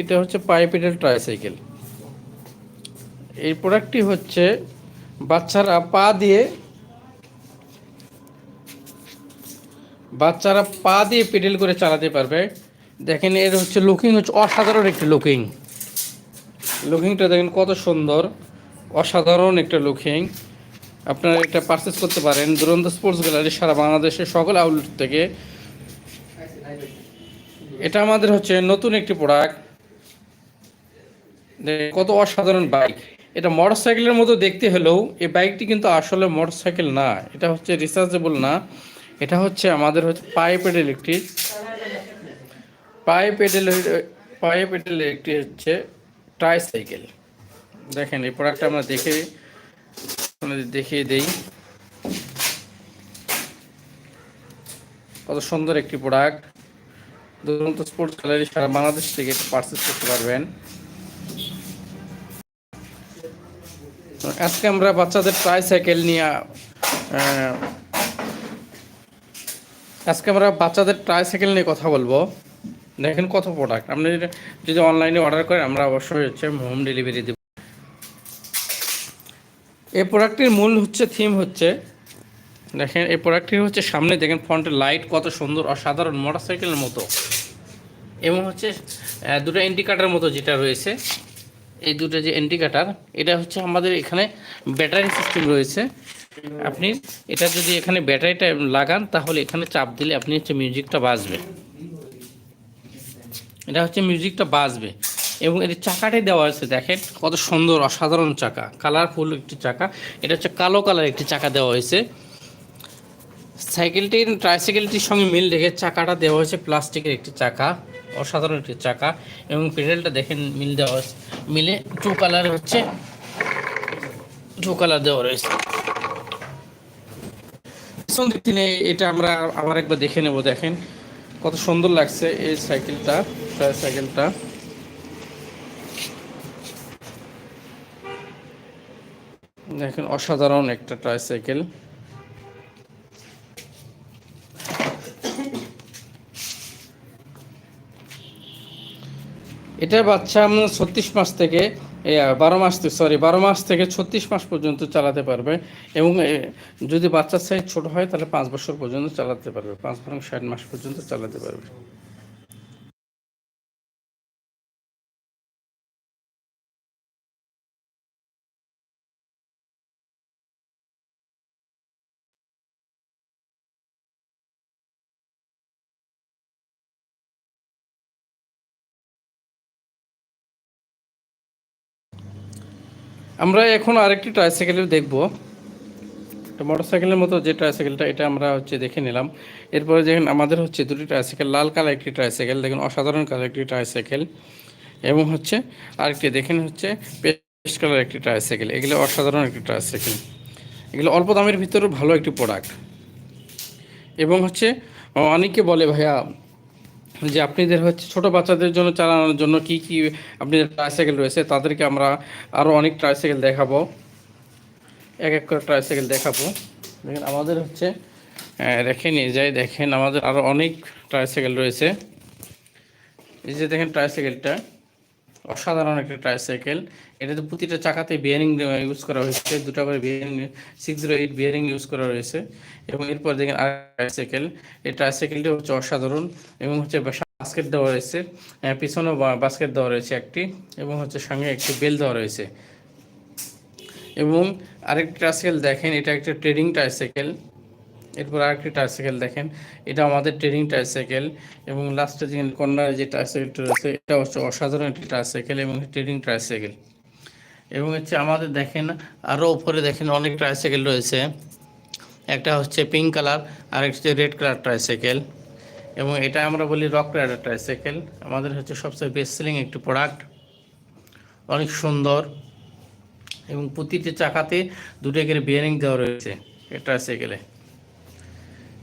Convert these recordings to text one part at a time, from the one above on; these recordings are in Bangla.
এটা হচ্ছে পাইপেডেল ট্রাইসাইকেল। এই প্রোডাক্টটি হচ্ছে বাচ্চারা পা দিয়ে বাচ্চারা পা দিয়ে পেডেল করে চালাতে পারবে। দেখেন এর হচ্ছে লুকিং হচ্ছে অসাধারণ একটি লুকিং। লুকিংটা দেখেন কত সুন্দর, অসাধারণ একটা লুকিং। আপনারা এটা পারচেস করতে পারেন দুরন্ত স্পোর্টস গ্যালারি সারা বাংলাদেশের সকল আউটলেট থেকে। এটা আমাদের হচ্ছে নতুন একটি প্রোডাক্ট কত অসাধারণ বাইক এটা মোটর সাইকেলের মতো দেখতে হলেও এই বাইকটি কিন্তু আসলে মোটর সাইকেল না। এটা হচ্ছে রিচার্জেবল না। এটা হচ্ছে আমাদের হচ্ছে পায়ে পেডেল একটি। পায়ে পেডেল হচ্ছে ট্রাই সাইকেল দেখেন, এই প্রোডাক্টটা আমরা দেখে আপনাদের দেখিয়ে দেই। কত সুন্দর একটি প্রোডাক্ট দুরন্ত স্পোর্টস গ্যালারি সারা বাংলাদেশ থেকে পারচেস করতে পারবেন। আজকে আমরা বাচ্চাদের ট্রাই সাইকেল নিয়ে আজকে আমরা বাচ্চাদের ট্রাই সাইকেল নিয়ে কথা বলব। দেখেন কত প্রোডাক্ট আপনি যদি- যদি অনলাইনে অর্ডার করেন, আমরা অবশ্যই হচ্ছে হোম ডেলিভারি দেব। এই প্রোডাক্টটির মূল হচ্ছে থিম হচ্ছে, দেখেন, এই প্রোডাক্টটি হচ্ছে সামনে, দেখেন ফ্রন্টের লাইট কত সুন্দর, অসাধারণ মোটরসাইকেলের মতো। এবং হচ্ছে দুটো ইন্ডিকেটার মতো যেটা রয়েছে এই দুটো যে ইন্ডিকেটার এটা হচ্ছে আমাদের এখানে ব্যাটারি সিস্টেম রয়েছে। আপনি এটা যদি এখানে ব্যাটারিটা লাগান, তাহলে এখানে চাপ দিলে আপনি হচ্ছে মিউজিকটা বাজবে। এটা হচ্ছে মিউজিকটা বাজবে। এবং এর চাকাটাই দেওয়া আছে, দেখেন কত সুন্দর, অসাধারণ চাকা। কালারফুল একটি চাকা। এটা হচ্ছে কালো কালার একটি চাকা দেওয়া হয়েছে। সাইকেলটির ট্রাইসাইকেলটির সঙ্গে মিল রেখে চাকাটা দেওয়া হয়েছে প্লাস্টিকের একটি চাকা। অসাধারণ একটি চাকা এবং পেডেলটা দেখেন মিল দেওয়া মিলে টু কালার হচ্ছে টু কালার দেওয়া রয়েছে। পিছন এটা আমরা আবার একবার দেখে নেব, দেখেন। কত সুন্দর লাগছে এই সাইকেলটা সাইকেলটা। দেখেন, অসাধারণ একটা ট্রাইসাইকেল এটা বাচ্চা ছত্রিশ মাস থেকে বারো মাস সরি বারো মাস থেকে ছত্রিশ মাস পর্যন্ত চালাতে পারবে এবং যদি বাচ্চার সাইজ ছোট হয় তাহলে পাঁচ বছর পর্যন্ত চালাতে পারবে, পাঁচ বরং ষাট মাস পর্যন্ত চালাতে পারবে। আমরা এখন আরেকটি ট্রাইসাইকেল দেখব। মোটরসাইকেলের মতো যে ট্রাইসাইকেলটা এটা আমরা হচ্ছে দেখে নিলাম। এরপরে দেখেন আমাদের হচ্ছে দুটি ট্রাইসাইকেল লাল কালার একটি ট্রাইসাইকেল দেখেন অসাধারণ কালার একটি ট্রাইসাইকেল এবং হচ্ছে আরেকটি দেখেন হচ্ছে পেস্ট কালার একটি ট্রাইসাইকেল এগুলো অসাধারণ একটি ট্রাইসাইকেল এগুলো অল্প দামের ভিতরেও ভালো একটি প্রোডাক্ট এবং হচ্ছে অনেকে বলে, ভাইয়া যে আপনাদের হচ্ছে ছোট বাচ্চাদের জন্য চালানোর জন্য কি কি আপনাদের ট্রাইসাইকেল রয়েছে, তাদেরকে আমরা আরও অনেক ট্রাইসাইকেল দেখাবো। এক এক করে ট্রাইসাইকেল দেখাবো। দেখেন আমাদের হচ্ছে রেখে নিয়ে যাই দেখেন আমাদের আরও অনেক ট্রাইসাইকেল রয়েছে। এই যে দেখেন ট্রাইসাইকেলটা অসাধারণ একটা ট্রাইসাইকেল এটাতে প্রতিটা চাকাতে বিয়ারিং ইউজ করা হয়েছে, দুটো করে bearing six zero eight bearing use করা রয়েছে। এবং এরপর দেখেন আর ট্রাইসাইকেল এই ট্রাইসাইকেলটি হচ্ছে অসাধারণ এবং হচ্ছে বাস্কেট দেওয়া রয়েছে। পিছনেও বাস্কেট দেওয়া রয়েছে একটি এবং হচ্ছে সঙ্গে একটি বেল দেওয়া রয়েছে। এবং আরেকটি ট্রাইসাইকেল দেখেন, এটা একটা ট্রেডিং ট্রাইসাইকেল এরপর আরেকটি ট্রাইসাইকেল দেখেন। এটা আমাদের ট্রেডিং ট্রাইসাইকেল এবং লাস্টে যে কর্নারে যে ট্রাইসাইকেলটা রয়েছে, এটা হচ্ছে অসাধারণ একটি ট্রাইসাইকেল এবং ট্রেডিং ট্রাইসাইকেল এবং হচ্ছে আমাদের দেখেন আরও উপরে দেখেন অনেক ট্রাইসাইকেল রয়েছে। একটা হচ্ছে পিঙ্ক কালার আর একটা হচ্ছে রেড কালার ট্রাইসাইকেল এবং এটা আমরা বলি রক রাইডার ট্রাইসাইকেল আমাদের হচ্ছে সবচেয়ে বেস্ট সেলিং একটি প্রোডাক্ট অনেক সুন্দর। এবং প্রতিটি চাকাতে দুটো করে বিয়ারিং দেওয়া রয়েছে ট্রাইসাইকেলে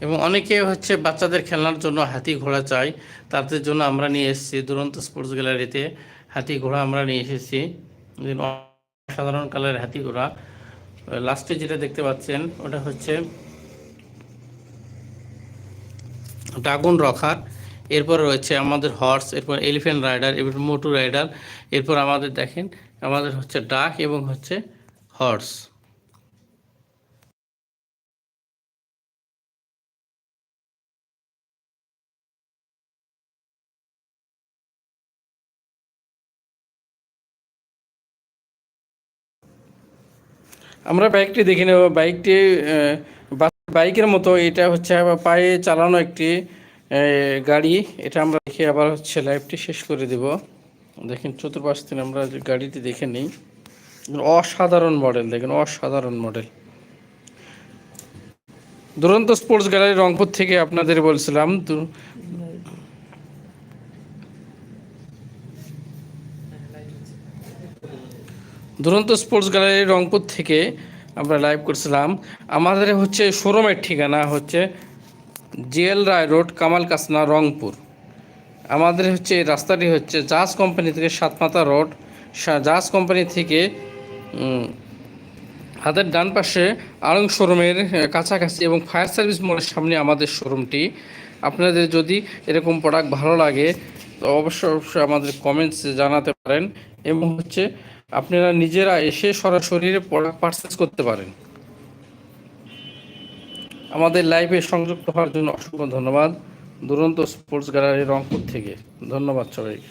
এবং অনেকে হচ্ছে বাচ্চাদের খেলনার জন্য হাতি ঘোড়া চাই তাদের জন্য আমরা নিয়ে এসেছি। দুরন্ত স্পোর্টস গ্যালারিতে হাতি ঘোড়া আমরা নিয়ে এসেছি। সাধারণ কালারের হাতি ঘোড়া। লাস্টে যেটা দেখতে পাচ্ছেন, ওটা হচ্ছে ড্রাগন রখার। এরপর রয়েছে আমাদের হর্স, এরপর এলিফ্যান্ট রাইডার, এরপর মোটু রাইডার। এরপর আমাদের দেখেন, আমাদের হচ্ছে ডাক এবং হচ্ছে হর্স। আমরা বাইকটি দেখে নেব। বাইকটি বাইকের মতো, এটা হচ্ছে পায়ে চালানো একটি গাড়ি। এটা আমরা দেখে আবার হচ্ছে লাইভটি শেষ করে দেব। দেখেন চতুর্পাশ থেকে আমরা গাড়িটি দেখে নিই। অসাধারণ মডেল, দেখেন অসাধারণ মডেল। দুরন্ত স্পোর্টস গ্যালারি রংপুর থেকে আপনাদের বলছিলাম। দুরন্ত স্পোর্টস গ্যালারি রংপুর থেকে আমরা লাইভ করছিলাম। আমাদের হচ্ছে শোরুমের ঠিকানা হচ্ছে জিএল রায় রোড, কামাল কাসনা, রংপুর। আমাদের হচ্ছে এই রাস্তাটি হচ্ছে জাজ কোম্পানি থেকে সাতমাতা রোড। জাজ কোম্পানি থেকে হাতের ডান পাশে আড়ং শোরুমের কাছাকাছি এবং ফায়ার সার্ভিস মোড়ের সামনে আমাদের শোরুমটি আপনাদের যদি এরকম প্রোডাক্ট ভালো লাগে, তো অবশ্যই অবশ্যই আমাদের কমেন্টস জানাতে পারেন। এবং হচ্ছে আপনারা নিজেরা এসে সরাসরি প্রোডাক্ট পারচেস করতে পারেন। আমাদের লাইভে সংযুক্ত হওয়ার জন্য অসংখ্য ধন্যবাদ। দুরন্ত স্পোর্টস গ্যালারি রংপুর থেকে। ধন্যবাদ সবাইকে।